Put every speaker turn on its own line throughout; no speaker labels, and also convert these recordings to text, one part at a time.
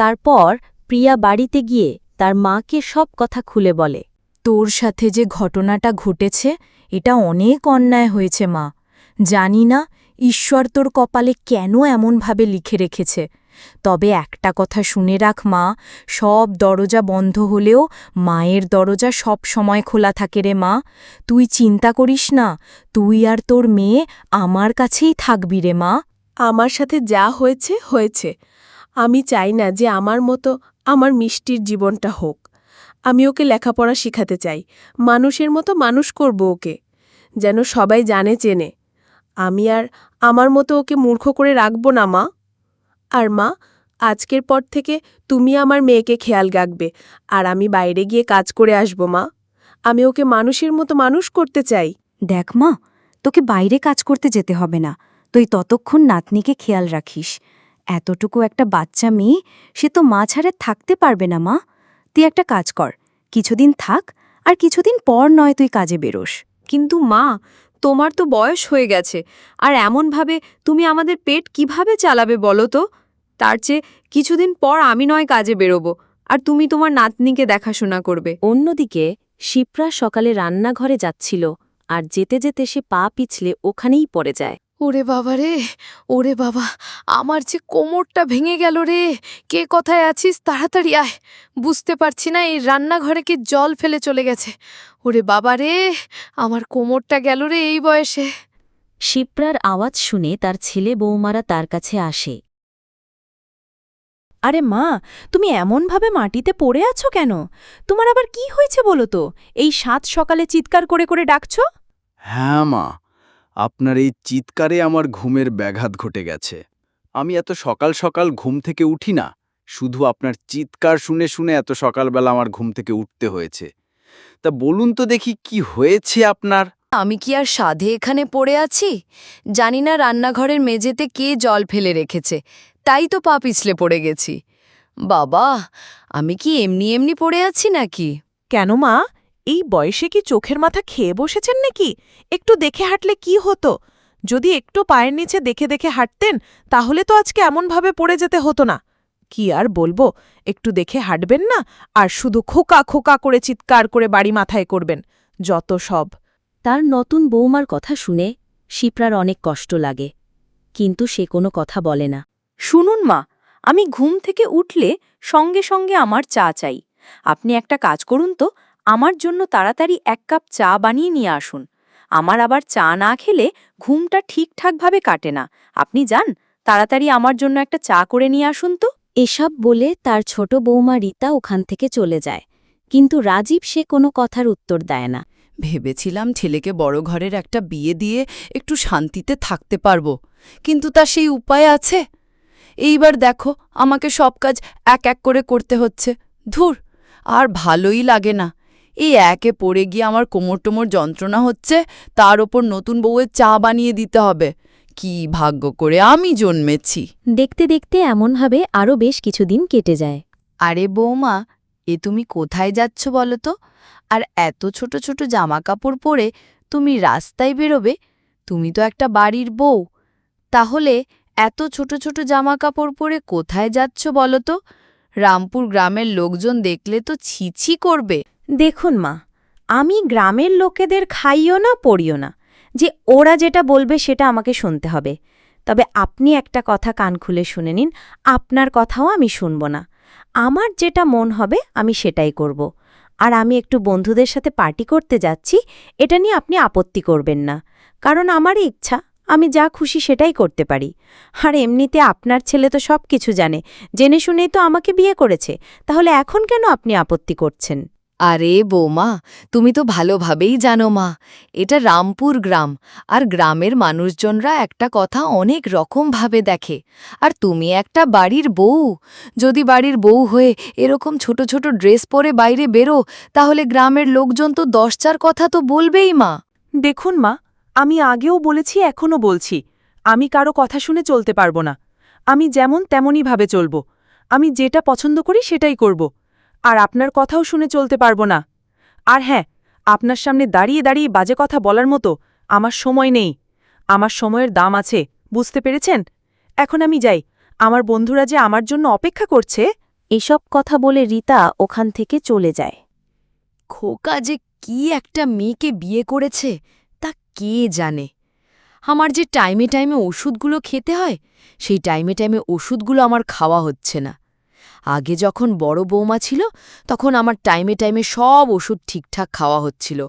তারপর প্রিয়া বাড়িতে গিয়ে তার মাকে সব কথা খুলে বলে।
তোর সাথে যে ঘটনাটা ঘটেছে এটা অনেক অন্যায় হয়েছে মা। জানি না ঈশ্বর তোর কপালে কেন এমনভাবে লিখে রেখেছে। তবে একটা কথা শুনে রাখ মা সব দরজা বন্ধ হলেও মায়ের দরজা সব সময় খোলা থাকে রে মা। তুই চিন্তা করিস না তুই আর তোর মেয়ে আমার কাছেই থাকবি রে মা।
আমার সাথে যা হয়েছে হয়েছে। আমি চাই না যে আমার মতো আমার মিষ্টির জীবনটা হোক। আমি ওকে লেখাপড়া শিখাতে চাই। মানুষের মতো মানুষ করব ওকে। যেন সবাই জানে, চেনে। আমি আর আমার মতো ওকে মূর্খ করে রাখব না, মা। আর মা, আজকের পর থেকে তুমি আমার মেয়েকে খেয়াল রাখবে আর আমি বাইরে গিয়ে কাজ করে আসব, মা। আমি ওকে মানুষের মতো মানুষ করতে চাই।
দেখ, মা, তোকে বাইরে কাজ করতে যেতে হবে না। তুই ততক্ষণ নাতনিকে খেয়াল রাখিস। এতটুকু একটা বাচ্চা মেয়ে সে তো মা ছাড়ে থাকতে পারবে না মা। তুই একটা কাজ কর কিছুদিন থাক আর কিছুদিন পর নয় তুই কাজে বেরোস।
কিন্তু মা তোমার তো বয়স হয়ে গেছে আর এমনভাবে তুমি আমাদের পেট কীভাবে চালাবে বলো তো? তার চেয়ে কিছুদিন পর আমি নয় কাজে বেরোবো আর তুমি তোমার নাতনিকে দেখাশোনা করবে।
অন্যদিকে শিপ্রা সকালে রান্নাঘরে যাচ্ছিল আর যেতে যেতে সে পা পিছলে ওখানেই পড়ে যায়।
ওরে বাবা রে ওরে বাবা আমার যে কোমরটা ভেঙে গেল রে। কে কথায় আছিস? তাড়াতাড়ি আয়। বুঝতে পারছি না এই রান্নাঘরে কি জল ফেলে চলে গেছে। ওরে বাবা রে আমার কোমরটা গেল রে এই বয়সে।
শিপ্রার আওয়াজ শুনে তার ছেলে বৌমারা তার কাছে আসে।
আরে মা তুমি এমনভাবে মাটিতে পড়ে আছো কেন? তোমার আবার কি হয়েছে বলো তো? এই সাত সকালে চিৎকার করে করে ডাকছো?
হ্যাঁ মা আপনার এই চিৎকারে আমার ঘুমের ব্যাঘাত ঘটে গেছে। আমি এত সকাল সকাল ঘুম থেকে উঠি না শুধু আপনার চিৎকার শুনে শুনে এত সকালবেলা আমার ঘুম থেকে উঠতে হয়েছে। তা বলুন তো দেখি কি হয়েছে আপনার?
আমি কি আর সাধে এখানে পড়ে আছি? জানি না রান্নাঘরের মেঝেতে কে জল ফেলে রেখেছে তাই তো পা পিছলে পড়ে গেছি। বাবা আমি কি এমনি এমনি পড়ে আছি নাকি?
কেন মা? এই বয়সে কি চোখের মাথা খেয়ে বসেছেন নাকি? একটু দেখে হাঁটলে কি হতো? যদি একটু পায়ের নিচে দেখে দেখে হাঁটতেন তাহলে তো আজকে এমনভাবে পড়ে যেতে হতো না। কি আর বলব একটু দেখে হাঁটবেন না আর শুধু খোকা খোকা করে চিৎকার করে বাড়ি মাথায় করবেন যত সব।
তার নতুন বৌমার কথা শুনে শিপ্রার অনেক কষ্ট লাগে কিন্তু সে কোনো কথা বলে না।
শুনুন মা আমি ঘুম থেকে উঠলে সঙ্গে সঙ্গে আমার চা চাই। আপনি একটা কাজ করুন তো আমার জন্য তাড়াতাড়ি এক কাপ চা বানিয়ে নিয়ে আসুন। আমার আবার চা না খেলে ঘুমটা ঠিকঠাকভাবে কাটে না। আপনি যান তাড়াতাড়ি আমার জন্য একটা চা করে নিয়ে আসুন তো।
এসব বলে তার ছোট বৌমা রীতা ওখান থেকে চলে যায়। কিন্তু রাজীব সে কোনো কথার উত্তর দেয় না।
ভেবেছিলাম ছেলেকে বড় ঘরের একটা বিয়ে দিয়ে একটু শান্তিতে থাকতে পারব কিন্তু তা সেই উপায় আছে। এইবার দেখো আমাকে সব কাজ এক এক করে করতে হচ্ছে। ধুর আর ভালোই লাগে না। এই একে পড়ে গিয়ে আমার কোমর টোমর যন্ত্রণা হচ্ছে তার ওপর নতুন বউয়ের চা বানিয়ে দিতে হবে। কি ভাগ্য করে আমি জন্মেছি।
দেখতে দেখতে এমনভাবে আরও বেশ কিছুদিন কেটে যায়।
আরে বৌমা এ তুমি কোথায় যাচ্ছ বলো তো? আর এত ছোট ছোট জামা কাপড় পরে তুমি রাস্তায় বেরোবে তুমি তো একটা বাড়ির বউ। তাহলে এত ছোট ছোট জামা কাপড় পরে কোথায় যাচ্ছ বলো তো? রামপুর গ্রামের লোকজন দেখলে তো ছিছি করবে।
দেখুন মা, আমি গ্রামের লোকেদের খাইও না, পড়িও না। যে ওরা যেটা বলবে সেটা আমাকে শুনতে হবে। তবে আপনি একটা কথা কান খুলে শুনে নিন, আপনার কথাও আমি শুনব না। আমার যেটা মন হবে, আমি সেটাই করব। আর আমি একটু বন্ধুদের সাথে পার্টি করতে যাচ্ছি, এটা নিয়ে আপনি আপত্তি করবেন না। কারণ আমারই ইচ্ছা, আমি যা খুশি সেটাই করতে পারি। আর এমনিতে আপনার ছেলে তো সব কিছু জানে, জেনে শুনেই তো আমাকে বিয়ে করেছে। তাহলে এখন কেন আপনি আপত্তি করছেন?
আরে বৌমা, তুমি তো ভালোভাবেই জানো মা। এটা রামপুর গ্রাম, আর গ্রামের মানুষজনরা একটা কথা অনেক রকমভাবে দেখে। আর তুমি একটা বাড়ির বউ। যদি বাড়ির বউ হয়ে এরকম ছোট ছোট ড্রেস পরে বাইরে বেরো, তাহলে গ্রামের লোকজন তো দশ চার কথা তো বলবেই মা।
দেখুন মা, আমি আগেও বলেছি, এখনও বলছি। আমি কারও কথা শুনে চলতে পারব না। আমি যেমন তেমনই ভাবে চলব। আমি যেটা পছন্দ করি সেটাই করব। আর আপনার কথাও শুনে চলতে পারব না। আর হ্যাঁ আপনার সামনে দাঁড়িয়ে দাঁড়িয়ে বাজে কথা বলার মতো আমার সময় নেই। আমার সময়ের দাম আছে বুঝতে পেরেছেন? এখন আমি যাই। আমার বন্ধুরা যে আমার জন্য অপেক্ষা করছে?
এসব কথা বলে রীতা ওখান থেকে চলে যায়।
খোকা যে কি একটা মেয়েকে বিয়ে করেছে তা কে জানে? আমার যে টাইমে টাইমে ওষুধগুলো খেতে হয় সেই টাইমে টাইমে ওষুধগুলো আমার খাওয়া হচ্ছে না। আগে যখন বড় বৌমা ছিল তখন আমার টাইমে টাইমে সব ওষুধ ঠিকঠাক খাওয়া হচ্ছিল।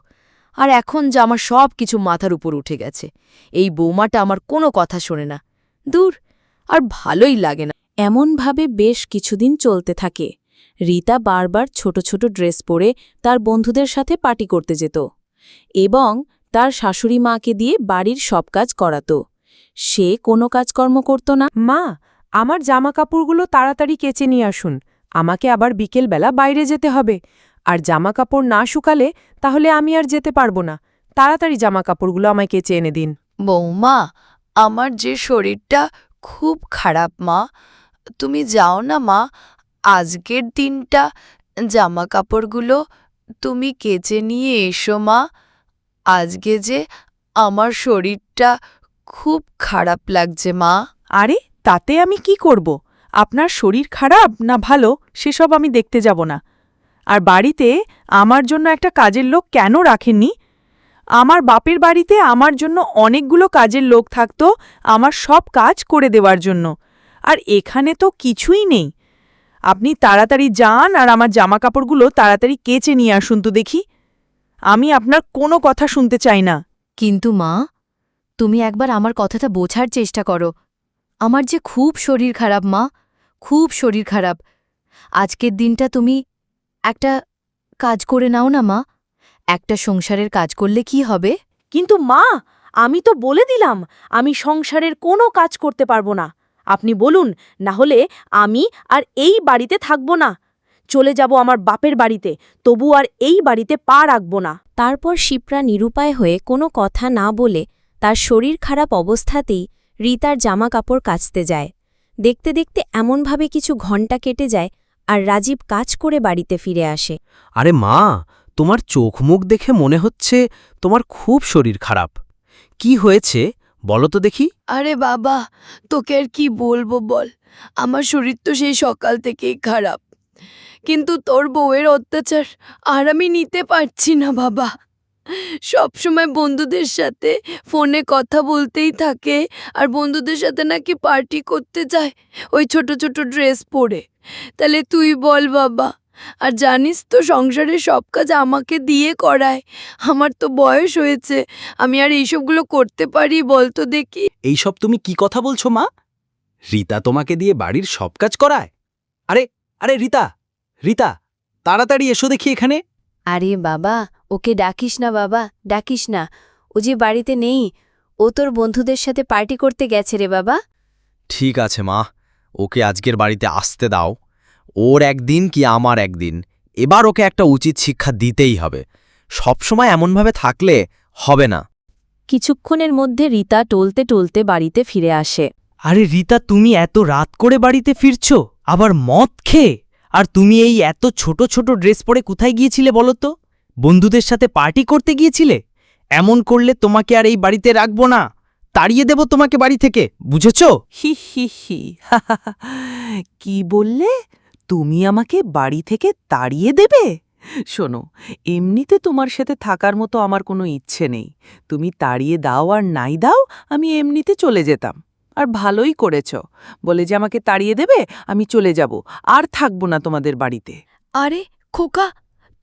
আর এখন যে আমার সব কিছু মাথার উপর উঠে গেছে এই বৌমাটা আমার কোনো কথা শোনে না। দূর আর ভালোই লাগে না।
এমনভাবে বেশ কিছুদিন চলতে থাকে। রীতা বারবার ছোট ছোট ড্রেস পরে তার বন্ধুদের সাথে পার্টি করতে যেত এবং তার শাশুড়ি মাকে দিয়ে বাড়ির সব কাজ করাত। সে কোনো কাজকর্ম করত না।
মা আমার জামা কাপড়গুলো তাড়াতাড়ি কেচে নিয়ে আসুন আমাকে আবার বিকেলবেলা বাইরে যেতে হবে। আর জামা কাপড় না শুকালে তাহলে আমি আর যেতে পারব না। তাড়াতাড়ি জামা কাপড়গুলো আমায় কেচে এনে দিন।
বৌমা আমার যে শরীরটা খুব খারাপ মা তুমি যাও না মা আজকের দিনটা জামা কাপড়গুলো তুমি কেচে নিয়ে এসো মা। আজকে যে আমার শরীরটা খুব খারাপ লাগছে মা।
আরে তাতে আমি কি করব? আপনার শরীর খারাপ না ভালো, সেসব আমি দেখতে যাব না। আর বাড়িতে আমার জন্য একটা কাজের লোক কেন রাখেননি? আমার বাপের বাড়িতে আমার জন্য অনেকগুলো কাজের লোক থাকতো আমার সব কাজ করে দেওয়ার জন্য। আর এখানে তো কিছুই নেই। আপনি তাড়াতাড়ি যান আর আমার জামাকাপড়গুলো তাড়াতাড়ি কেচে নিয়ে আসুন তো দেখি। আমি আপনার কোনো কথা শুনতে চাই না।
কিন্তু মা, তুমি একবার আমার কথাটা বোঝার চেষ্টা করো। আমার যে খুব শরীর খারাপ মা। খুব শরীর খারাপ। আজকের দিনটা তুমি একটা কাজ করে নাও না মা। একটা সংসারের কাজ করলে কি হবে?
কিন্তু মা আমি তো বলে দিলাম আমি সংসারের কোনো কাজ করতে পারব না। আপনি বলুন না হলে আমি আর এই বাড়িতে থাকব না। চলে যাব আমার বাপের বাড়িতে তবু আর এই বাড়িতে পা রাখব না।
তারপর শিপ্রা নিরুপায় হয়ে কোনো কথা না বলে তার শরীর খারাপ অবস্থাতেই রীতার জামা কাপড় কাচতে যায়। দেখতে দেখতে এমনভাবে কিছু ঘণ্টা কেটে যায় আর রাজীব কাজ করে বাড়িতে ফিরে আসে।
আরে মা তোমার চোখ মুখ দেখে মনে হচ্ছে তোমার খুব শরীর খারাপ। কি হয়েছে? বলো তো দেখি।
আরে বাবা তোকে আর কি বলব বল? আমার শরীর তো সেই সকাল থেকেই খারাপ। কিন্তু তোর বউয়ের অত্যাচার আর আমি নিতে পারছি না বাবা। সব সময় বন্ধুদের সাথে ফোনে কথা বলতেই থাকে আর বন্ধুদের সাথে নাকি পার্টি করতে যায় ওই ছোট ছোট ড্রেস পরে। তাহলে তুই বল বাবা আর জানিস তো সংসারের সব কাজ আমাকে দিয়ে করায় আমার তো বয়স হয়েছে আমি আর এইসবগুলো করতে পারি বলতো দেখি।
এইসব তুমি কি কথা বলছো মা? রীতা তোমাকে দিয়ে বাড়ির সব কাজ করায়? আরে আরে রীতা রীতা তাড়াতাড়ি এসো দেখি এখানে।
আরে বাবা ওকে ডাকিস না বাবা ডাকিস না। ও যে বাড়িতে নেই ও তোর বন্ধুদের সাথে পার্টি করতে গেছে রে বাবা।
ঠিক আছে মা। ওকে আজকের বাড়িতে আসতে দাও। ওর একদিন কি আমার একদিন। এবার ওকে একটা উচিত শিক্ষা দিতেই হবে। সবসময় এমনভাবে থাকলে হবে না।
কিছুক্ষণের মধ্যে রীতা টলতে টলতে বাড়িতে ফিরে আসে।
আরে রীতা তুমি এত রাত করে বাড়িতে ফিরছো? আবার মদ খেয়ে? আর তুমি এই এত ছোট ছোট ড্রেস পরে কোথায় গিয়েছিলে বলো তো? বন্ধুদের সাথে পার্টি করতে গিয়েছিলে? এমন করলে তোমাকে আর এই বাড়িতে রাখব না। তাড়িয়ে দেব তোমাকে বাড়ি থেকে বুঝেছ?
হি হি হি কি বললে? তুমি আমাকে বাড়ি থেকে তাড়িয়ে দেবে? শোনো এমনিতে তোমার সাথে থাকার মতো আমার কোনো ইচ্ছে নেই। তুমি তাড়িয়ে দাও আর নাই দাও আমি এমনিতে চলে যেতাম। আর ভালোই করেছ। বলে যে আমাকে তাড়িয়ে দেবে আমি চলে যাব। আর থাকব না তোমাদের বাড়িতে।
আরে খোকা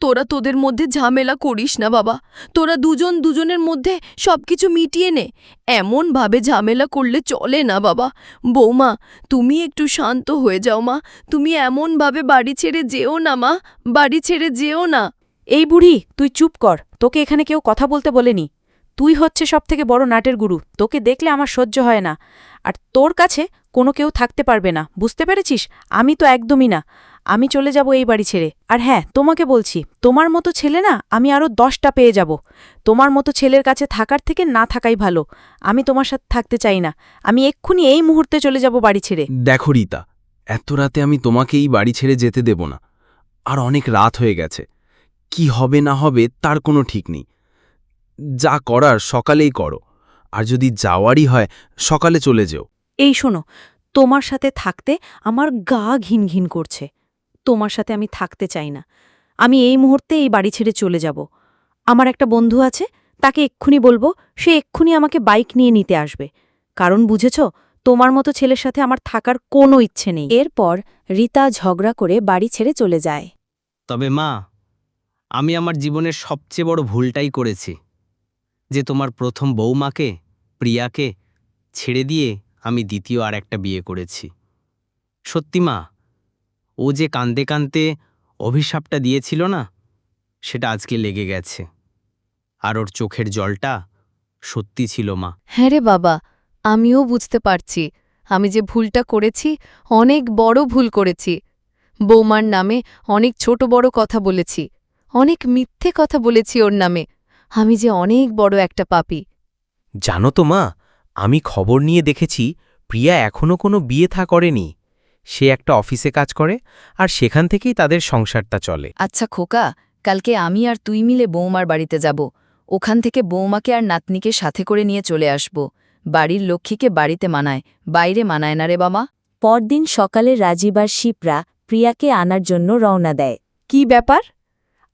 তোরা তোদের মধ্যে ঝামেলা করিস না বাবা। তোরা দুজন দুজনের মধ্যে সবকিছু মিটিয়ে নে। এমনভাবে ঝামেলা করলে চলে না বাবা। বৌমা, তুমি একটু শান্ত হয়ে যাও মা। তুমি এমনভাবে বাড়ি ছেড়ে যেও না মা। বাড়ি ছেড়ে যেও না।
এই বুড়ি, তুই চুপ কর। তোকে এখানে কেউ কথা বলতে বলেনি। তুই হচ্ছে সবথেকে বড় নাটের গুরু। তোকে দেখলে আমার সহ্য হয় না। আর তোর কাছে কোনো কেউ থাকতে পারবে না। বুঝতে পেরেছিস? আমি তো একদমই না। আমি চলে যাব এই বাড়ি ছেড়ে। আর হ্যাঁ তোমাকে বলছি তোমার মতো ছেলে না আমি আরও দশটা পেয়ে যাব। তোমার মতো ছেলের কাছে থাকার থেকে না থাকাই ভালো। আমি তোমার সাথে থাকতে চাই না। আমি এক্ষুনি এই মুহূর্তে চলে যাব বাড়ি ছেড়ে।
দেখো রীতা এত রাতে আমি তোমাকে এই বাড়ি ছেড়ে যেতে দেব না। আর অনেক রাত হয়ে গেছে। কি হবে না হবে তার কোনো ঠিক নেই। যা করার সকালেই করো। আর যদি যাওয়ারই হয় সকালে চলে যেও।
এই শোনো তোমার সাথে থাকতে আমার গা ঘিন ঘিন করছে। তোমার সাথে আমি থাকতে চাই না। আমি এই মুহূর্তে এই বাড়ি ছেড়ে চলে যাব। আমার একটা বন্ধু আছে, তাকে এক্ষুনি বলব, সে এক্ষুনি আমাকে বাইক নিয়ে নিতে আসবে। কারণ বুঝেছ, তোমার মতো ছেলের সাথে আমার থাকার কোনো ইচ্ছে নেই।
এরপর রীতা ঝগড়া করে বাড়ি ছেড়ে চলে যায়।
তবে মা, আমি আমার জীবনের সবচেয়ে বড় ভুলটাই করেছি। যে তোমার প্রথম বৌমাকে প্রিয়াকে ছেড়ে দিয়ে আমি দ্বিতীয় আর একটা বিয়ে করেছি। সত্যি মা ও যে কান্দে কান্দে অভিশাপটা দিয়েছিল না সেটা আজকে লেগে গেছে। আর ওর চোখের জলটা সত্যি ছিল মা।
হ্যাঁ রে বাবা আমিও বুঝতে পারছি। আমি যে ভুলটা করেছি অনেক বড় ভুল করেছি। বৌমার নামে অনেক ছোট বড় কথা বলেছি অনেক মিথ্যে কথা বলেছি ওর নামে। আমি যে অনেক বড় একটা পাপী।
জানো তো মা আমি খবর নিয়ে দেখেছি প্রিয়া এখনও কোনো বিয়ে থা করেনি। সে একটা অফিসে কাজ করে আর সেখান থেকেই তাদের সংসারটা চলে।
আচ্ছা খোকা কালকে আমি আর তুই মিলে বৌমার বাড়িতে যাব। ওখান থেকে বৌমাকে আর নাতনিকে সাথে করে নিয়ে চলে আসব। বাড়ির লক্ষ্মীকে বাড়িতে মানায় বাইরে মানায় না রে বাবা।
পরদিন সকালে রাজীব আর শিপরা প্রিয়াকে আনার জন্য রওনা দেয়।
কি ব্যাপার?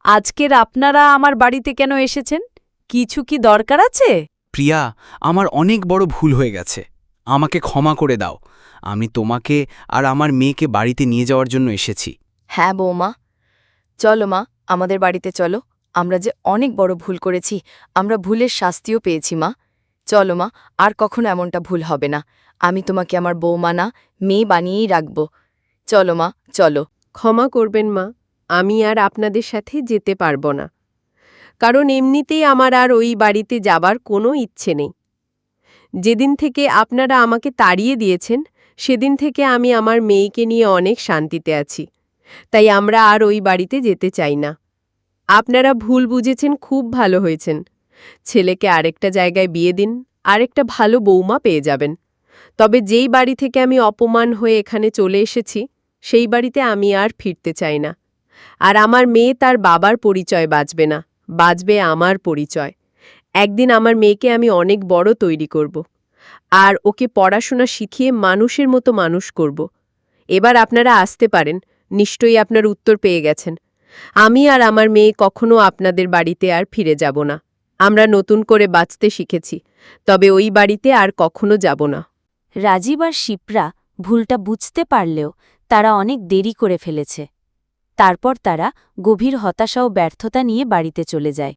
আজকের আপনারা আমার বাড়িতে কেন এসেছেন? কিছু কি দরকার আছে?
প্রিয়া আমার অনেক বড় ভুল হয়ে গেছে। আমাকে ক্ষমা করে দাও। আমি তোমাকে আর আমার মেয়েকে বাড়িতে নিয়ে যাওয়ার জন্য এসেছি।
হ্যাঁ বৌমা। চলো মা আমাদের বাড়িতে চলো। আমরা যে অনেক বড় ভুল করেছি আমরা ভুলের শাস্তিও পেয়েছি মা। চলো মা আর কখনো এমনটা ভুল হবে না। আমি তোমাকে আমার বৌমা না মেয়ে বানিয়েই রাখব। চলো মা চলো।
ক্ষমা করবেন মা আমি আর আপনাদের সাথে যেতে পারব না। কারণ এমনিতেই আমার আর ওই বাড়িতে যাবার কোনো ইচ্ছে নেই। যেদিন থেকে আপনারা আমাকে তাড়িয়ে দিয়েছেন, সেদিন থেকে আমি আমার মেয়েকে নিয়ে অনেক শান্তিতে আছি। তাই আমরা আর ওই বাড়িতে যেতে চাই না। আপনারা ভুল বুঝেছেন, খুব ভালো হয়েছেন। ছেলেকে আরেকটা জায়গায় বিয়ে দিন, আরেকটা ভালো বৌমা পেয়ে যাবেন। তবে যেই বাড়ি থেকে আমি অপমান হয়ে এখানে চলে এসেছি, সেই বাড়িতে আমি আর ফিরতে চাই না। আর আমার মেয়ে তার বাবার পরিচয় বাঁচবে না, বাঁচবে আমার পরিচয়। একদিন আমার মেয়েকে আমি অনেক বড় তৈরি করব। আর ওকে পড়াশোনা শিখিয়ে মানুষের মতো মানুষ করব। এবার আপনারা আসতে পারেন, নিশ্চয়ই আপনার উত্তর পেয়ে গেছেন। আমি আর আমার মেয়ে কখনো আপনাদের বাড়িতে আর ফিরে যাব না। আমরা নতুন করে বাঁচতে শিখেছি, তবে ওই বাড়িতে আর কখনো যাব না।
রাজীব আর শিপ্রা ভুলটা বুঝতে পারলেও তারা অনেক দেরি করে ফেলেছে। তারপর তারা গভীর হতাশা ও ব্যর্থতা নিয়ে বাড়িতে চলে যায়।